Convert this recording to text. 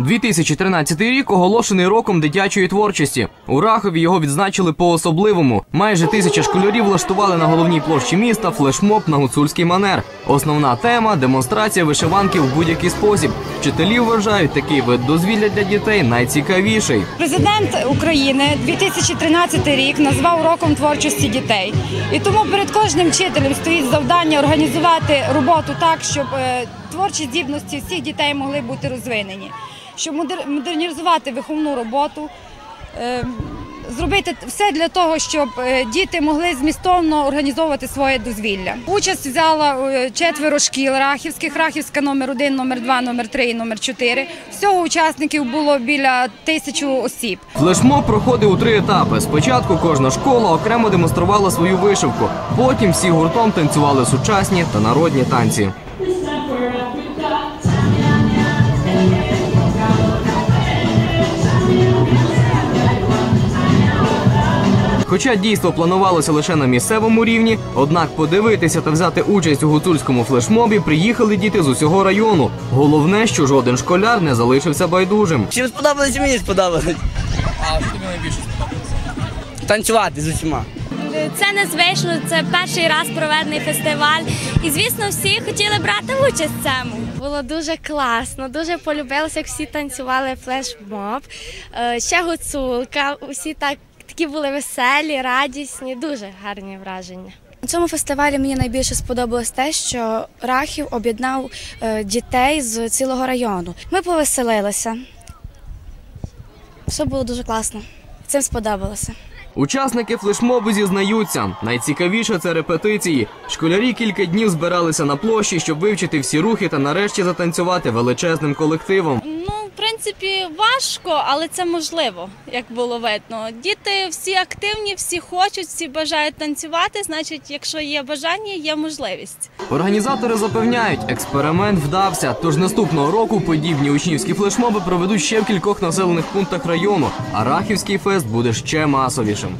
2013 рік оголошений роком дитячої творчості. У Рахові його відзначили по-особливому. Майже тисяча школярів влаштували на головній площі міста флешмоб на гуцульський манер. Основна тема демонстрація вишиванки в будь-який спосіб. Вчителі вважають такий вид дозвілля для дітей найцікавіший. Президент України 2013 рік назвав роком творчості дітей, і тому перед кожним вчителем стоїть завдання організувати роботу так, щоб е, творчі здібності всіх дітей могли бути розвинені, щоб модер- модернізувати виховну роботу. е, Зробити все для того, щоб е, діти могли змістовно організовувати своє дозвілля. Участь взяла е, четверо шкіл рахівських, рахівська номер 1, номер 2, номер 3 і номер 4. Всього учасників було біля тисячі осіб. Флешмоб проходив у три етапи. Спочатку кожна школа окремо демонструвала свою вишивку. Потім всі гуртом танцювали сучасні та народні танці. Хоча дійство планувалося лише на місцевому рівні, однак подивитися та взяти участь у гуцульському флешмобі приїхали діти з усього району. Головне, що жоден школяр не залишився байдужим. Чим сподобалось, мені сподобалось. А що тобі найбільше сподобалося? Танцювати з усіма. Це незвично, це перший раз проведений фестиваль. І звісно, всі хотіли брати участь в цьому. Було дуже класно, дуже полюбилося, як всі танцювали флешмоб. Е, Ще гуцулка, усі так такі були веселі, радісні, дуже гарні враження. На цьому фестивалі мені найбільше сподобалось те, що Рахів об'єднав е, дітей з цілого району. Ми повеселилися. Все було дуже класно. Цим сподобалося. Учасники флешмобу зізнаються, найцікавіше це репетиції. Школярі кілька днів збиралися на площі, щоб вивчити всі рухи та нарешті затанцювати величезним колективом. Принципі, важко, але це можливо, як було видно. Діти всі активні, всі хочуть, всі бажають танцювати. Значить, якщо є бажання, є можливість. Організатори запевняють, експеримент вдався. Тож наступного року подібні учнівські флешмоби проведуть ще в кількох населених пунктах району, а Рахівський фест буде ще масовішим.